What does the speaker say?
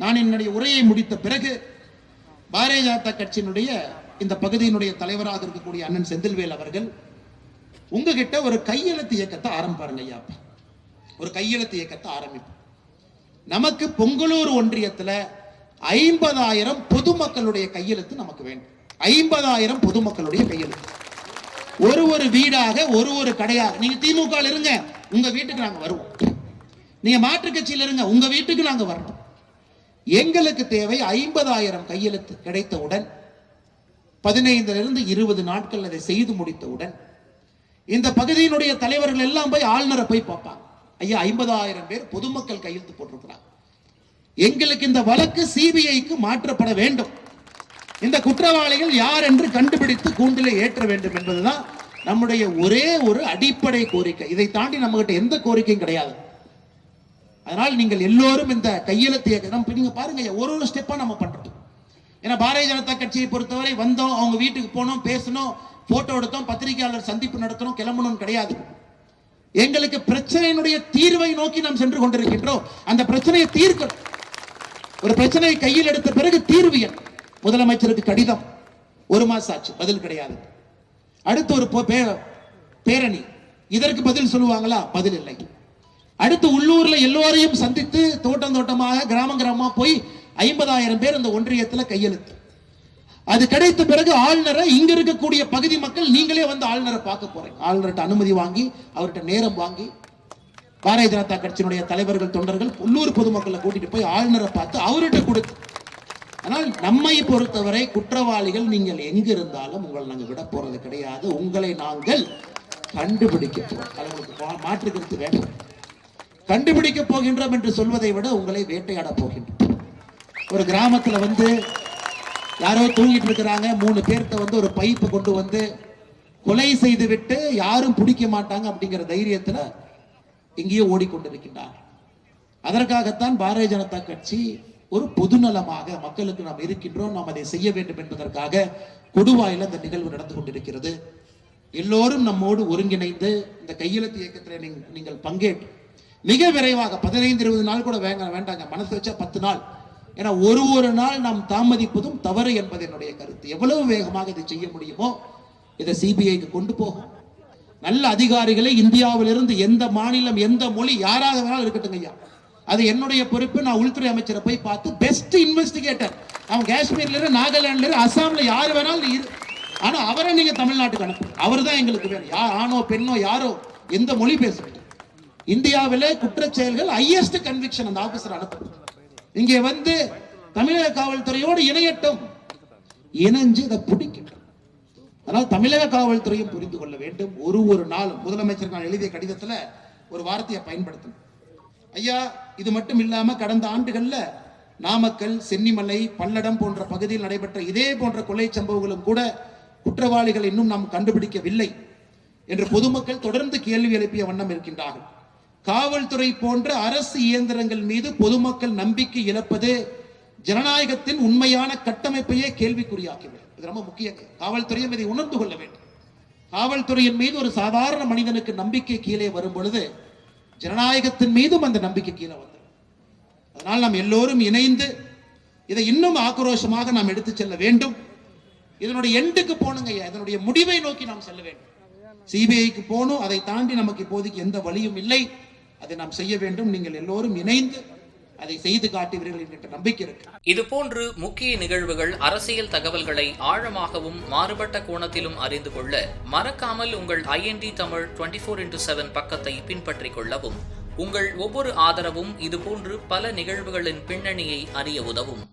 நான் என்னுடைய உரையை முடித்த பிறகு பாரதிய ஜனதா கட்சியினுடைய இந்த பகுதியினுடைய தலைவராக இருக்கக்கூடிய அண்ணன் செந்தில்வேல் அவர்கள் உங்ககிட்ட ஒரு கையெழுத்து இயக்கத்தை ஆரம்பிப்பாருங்க ஐயா ஒரு கையெழுத்து இயக்கத்தை ஆரம்பிப்போம். நமக்கு பொங்கலூர் ஒன்றியத்துல ஐம்பதாயிரம் பொதுமக்களுடைய கையெழுத்து நமக்கு வேண்டும். ஐம்பதாயிரம் பொதுமக்களுடைய கையெழுத்து. ஒரு ஒரு வீடாக ஒரு ஒரு கடையாக நீங்க திமுக இருங்க உங்க வீட்டுக்கு நாங்க வருவோம். நீங்க மாற்றுக் கட்சியில இருங்க உங்க வீட்டுக்கு நாங்க வரணும் எங்களுக்கு தேவை ஐம்பதாயிரம் கையெழுத்து கிடைத்தவுடன் பதினைந்திலிருந்து இருபது நாட்கள் அதை செய்து முடித்தவுடன் இந்த பகுதியினுடைய தலைவர்கள் எல்லாம் போய் ஆளுநரை போய் பார்ப்பாங்க. ஐயா ஐம்பதாயிரம் பேர் பொதுமக்கள் கையெழுத்து போட்டிருக்கிறாங்க. எங்களுக்கு இந்த வழக்கு சிபிஐக்கு மாற்றப்பட வேண்டும். இந்த குற்றவாளிகள் யார் என்று கண்டுபிடித்து கூண்டிலே ஏற்ற வேண்டும் என்பதுதான் நம்முடைய ஒரே ஒரு அடிப்படை கோரிக்கை. இதை தாண்டி நம்மகிட்ட எந்த கோரிக்கையும் கிடையாது. அதனால் நீங்கள் எல்லோரும் இந்த கையெழுத்து இயக்கம் நீங்க பாருங்க. ஒரு ஒரு ஸ்டெப்பா நம்ம பண்றோம். ஏன்னா பாரதிய ஜனதா கட்சியை பொறுத்தவரை வந்தோம் அவங்க வீட்டுக்கு போனோம் பேசணும் போட்டோ எடுத்தோம் பத்திரிகையாளர் சந்திப்பு நடத்தணும் கிளம்பணும் கிடையாது. எங்களுக்கு பிரச்சனையினுடைய தீர்வை நோக்கி நாம் சென்று கொண்டிருக்கின்றோம். அந்த பிரச்சனையை தீர்க்கணும் ஒரு பிரச்சனையை கையில் எடுத்த பிறகு தீர்வு என்ன? முதலமைச்சருக்கு கடிதம். ஒரு மாசம் ஆச்சு பதில் கிடையாது. அடுத்து ஒரு பே- பேரணி. இதற்கு பதில் சொல்லுவாங்களா? பதில் இல்லை. அடுத்து உள்ளூர்ல எல்லோரையும் சந்தித்து தோட்டம் தோட்டமாக கிராமம் கிராமமா போய் ஐம்பதாயிரம் பேர் அந்த ஒன்றியத்துல கையெழுத்து. அது கிடைத்த பிறகு ஆளுநரை இங்க இருக்கக்கூடிய பகுதி மக்கள் நீங்களே வந்து ஆளுநரை பார்க்க போறீங்க. ஆளுநர்கிட்ட அனுமதி வாங்கி அவர்கிட்ட நேரம் வாங்கி பாரதிய ஜனதா கட்சியினுடைய தலைவர்கள் தொண்டர்கள் உள்ளூர் பொதுமக்களை கூட்டிட்டு போய் ஆளுநரை பார்த்து அவர்கிட்ட கொடுத்து. ஆனால் நம்மை பொறுத்தவரை குற்றவாளிகள் நீங்கள் எங்க இருந்தாலும் உங்களை நாங்கள் விட போறது கிடையாது. உங்களை நாங்கள் கண்டுபிடிக்க போறோம். மாற்றுக்கிறது வேண்டும் மாற்று கருத்து கண்டுபிடிக்க போகின்றோம் என்று சொல்வதை விட உங்களை வேட்டையாட போகின்றோம். ஒரு கிராமத்தில் வந்து யாரோ தூங்கிட்டு இருக்கிறாங்க. மூணு பேர்த்த வந்து ஒரு பைப்பு கொண்டு வந்து கொலை செய்து விட்டு யாரும் பிடிக்க மாட்டாங்க அப்படிங்கிற தைரியத்தில் எங்கேயோ ஓடிக்கொண்டிருக்கின்றார். அதற்காகத்தான் பாரதிய ஜனதா கட்சி ஒரு பொதுநலமாக மக்களுக்கு நாம் இருக்கின்றோம். நாம் அதை செய்ய வேண்டும் என்பதற்காக கொடுவாயில் அந்த நிகழ்வு நடந்து கொண்டிருக்கிறது. எல்லோரும் நம்மோடு ஒருங்கிணைந்து இந்த கையெழுத்து இயக்கத்தில் நீங்கள் பங்கேற்று மிக விரைவாக பதினைந்து இருபது நாள் கூட வேங்க வேண்டாங்க மனசு வச்சா பத்து நாள். ஏன்னா ஒரு ஒரு நாள் நாம் தாமதிப்பதும் தவறு என்பது என்னுடைய கருத்து. எவ்வளவு வேகமாக இதை செய்ய முடியுமோ இதை சிபிஐக்கு கொண்டு போகும். நல்ல அதிகாரிகளை இந்தியாவிலிருந்து எந்த மாநிலம் எந்த மொழி யாராக வேணாலும் இருக்கட்டும் ஐயா. அது என்னுடைய பொறுப்பு. நான் உள்துறை அமைச்சரை போய் பார்த்து பெஸ்ட் இன்வெஸ்டிகேட்டர் அவன் காஷ்மீர்ல இருந்து நாகாலாந்துல இருந்து அசாம்ல யார் வேணாலும் இரு. ஆனா அவரை நீங்க தமிழ்நாட்டுக்கு அனுப்புங்க அவர் தான் எங்களுக்கு வேணும். யார் ஆணோ பெண்ணோ யாரோ எந்த மொழி பேசட்டும் இந்தியாவிலே குற்ற செயல்கள் ஹையஸ்ட் கன்விக்ஷன் அந்த ஆபீசர் அனுப்பும் இங்கே வந்து தமிழக காவல்துறையோடு இணையட்டும். இணைஞ்சு இதை பிடிக்கட்டும். அதனால் தமிழக காவல்துறையும் புரிந்து கொள்ள வேண்டும். ஒரு ஒரு நாளும் முதலமைச்சர் நான் எழுதிய கடிதத்துல ஒரு வார்த்தையை பயன்படுத்தணும். ஐயா இது மட்டும் இல்லாம கடந்த ஆண்டுகள்ல நாமக்கல் சென்னிமலை பல்லடம் போன்ற பகுதியில் நடைபெற்ற இதே போன்ற கொலை சம்பவங்களும் கூட குற்றவாளிகள் இன்னும் நாம் கண்டுபிடிக்கவில்லை என்று பொதுமக்கள் தொடர்ந்து கேள்வி எழுப்பிய வண்ணம் இருக்கின்றார்கள். காவல்துறை போன்ற அரசு இயந்திரங்கள் மீது பொதுமக்கள் நம்பிக்கை இழப்பது ஜனநாயகத்தின் உண்மையான கட்டமைப்பையே கேள்விக்குறியாக்கிவிடும். இது ரொம்ப முக்கியம். காவல்துறையும் இதை உணர்ந்து கொள்ள வேண்டும். காவல்துறையின் மீது ஒரு சாதாரண மனிதனுக்கு நம்பிக்கை கீழே வரும் பொழுது ஜனநாயகத்தின் மீதும் அந்த நம்பிக்கை கீழே வந்துடும். அதனால் நாம் எல்லோரும் இணைந்து இதை இன்னும் ஆக்ரோஷமாக நாம் எடுத்துச் செல்ல வேண்டும். இதனுடைய எண்டுக்கு போகணுங்க ஐயா. இதனுடைய முடிவை நோக்கி நாம் செல்ல வேண்டும். சிபிஐக்கு போகணும். அதை தாண்டி நமக்கு இப்போதைக்கு எந்த வழியும் இல்லை. அதை நாம் செய்ய வேண்டும். நீங்கள் எல்லோரும் இணைந்து அதை செய்து காட்டுவீர்கள் என்கின்ற நம்பிக்கை இருக்கு. இதுபோன்று முக்கிய நிகழ்வுகள் அரசியல் தகவல்களை ஆழமாகவும் மாறுபட்ட கோணத்திலும் அறிந்து கொள்ள மறக்காமல் உங்கள் IND Tamil twenty four into seven பக்கத்தை பின்பற்றிக் கொள்ளவும். உங்கள் ஒவ்வொரு ஆதரவும் இதுபோன்று பல நிகழ்வுகளின் பின்னணியை அறிய உதவும்.